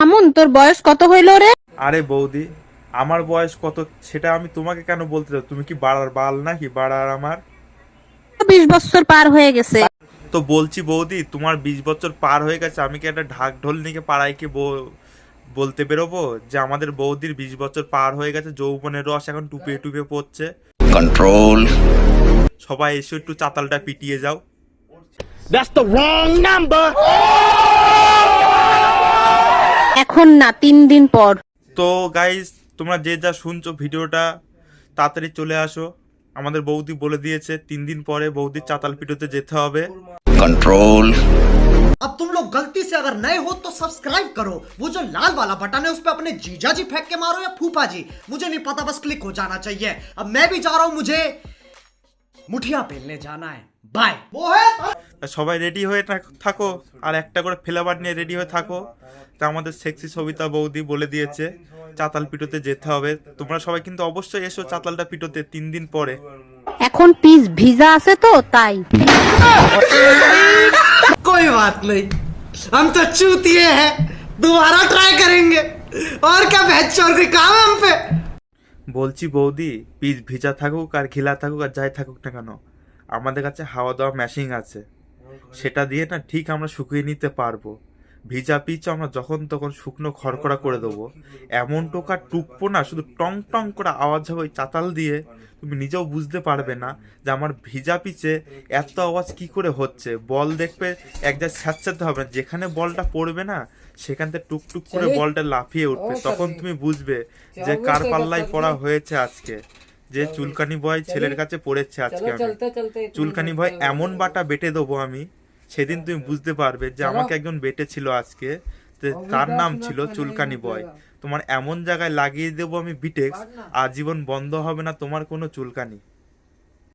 আমন তোর বয়স কত হইল রে? আরে বৌদি আমার বয়স কত সেটা আমি তোমাকে কেন বলতে চাও তুমি কি বাড়ার বাল নাকি বাড়ার আমার? বিশ বছর পার হয়ে গেছে। তো বলছি বৌদি তোমার বিশ বছর পার হয়ে গেছে আমি কি একটা ঢাক ঢোল নিয়ে পাড়ায় কি বলতে বেরোবো? যে আমাদের বৌদির বিশ বছর পার হয়ে গেছে যৌবনের রস এখন টুপে টুপে পড়ছে। কন্ট্রোল সবাই এসে একটু চাতালটা পিটিয়ে যাও। That's the wrong number. এখন না তিন দিন পর তো গাইস তোমরা যে যা শুনছো ভিডিওটা তাড়াতাড়ি চলে আসো আমাদের বৌদি বলে দিয়েছে তিন দিন পরে বৌদির চাতাল পিটোতে যেতে হবে Control. अब तुम लोग गलती से अगर नए हो तो सब्सक्राइब करो वो जो लाल वाला बटन है उस पर अपने जीजा जी फेंक के मारो या फूफा जी मुझे नहीं पता बस क्लिक हो जाना चाहिए अब मैं भी जा रहा हूं मुझे मुठिया पेलने जाना है बाय वो है তা সবাই রেডি হয়ে থাক- থাকো আর একটা করে ফ্লেভার নিয়ে রেডি হয়ে থাকো তা আমাদের সেক্সি সবিতা বৌদি বলে দিয়েছে চাতাল পিটোতে যেতে হবে তোমরা সবাই কিন্তু অবশ্যই এসো চাতালটা পিটোতে তিন দিন পরে এখন পিস ভিজা আছে তো তাই कोई बात नहीं हम तो चूतिए हैं दोबारा ट्राई करेंगे और क्या भैंस चोर कोई काम है हम पे বলছি বৌদি পিস ভিজা থাকুক আর ঘিলা থাকুক আর যাই থাকুক না কেন আমাদের কাছে হাওয়া দেওয়া মেশিন আছে। সেটা দিয়ে না ঠিক আমরা শুকিয়ে নিতে পারব। ভিজা পিচ আমরা যখন তখন শুকনো খড়খড়া করে দেবো। এমন টোকা টুকবো না শুধু টং টং করে আওয়াজ হবে ওই চাতাল দিয়ে। তুমি নিজেও বুঝতে পারবে না যে আমার ভিজা পিচে এত আওয়াজ কি করে হচ্ছে। বল দেখবে এক জায়গায় স্যাঁতস্যাঁতে হবে না যেখানে বলটা পড়বে না সেখান থেকে টুকটুক করে বলটা লাফিয়ে উঠবে। তখন তুমি বুঝবে যে কার পাল্লায় পড়া হয়েছে আজকে। যে চুলকানি ভয় ছেলের কাছে পড়েছে আজকে আমি। চুলকানি ভয় এমন বাটা বেটে দেবো আমি সেদিন তুমি বুঝতে পারবে যে আমাকে একজন বেটে ছিল আজকে তার নাম ছিল চুলকানি বয় তোমার এমন জায়গায় লাগিয়ে দেবো আমি বিটেক্স আজীবন বন্ধ হবে না তোমার কোনো চুলকানি।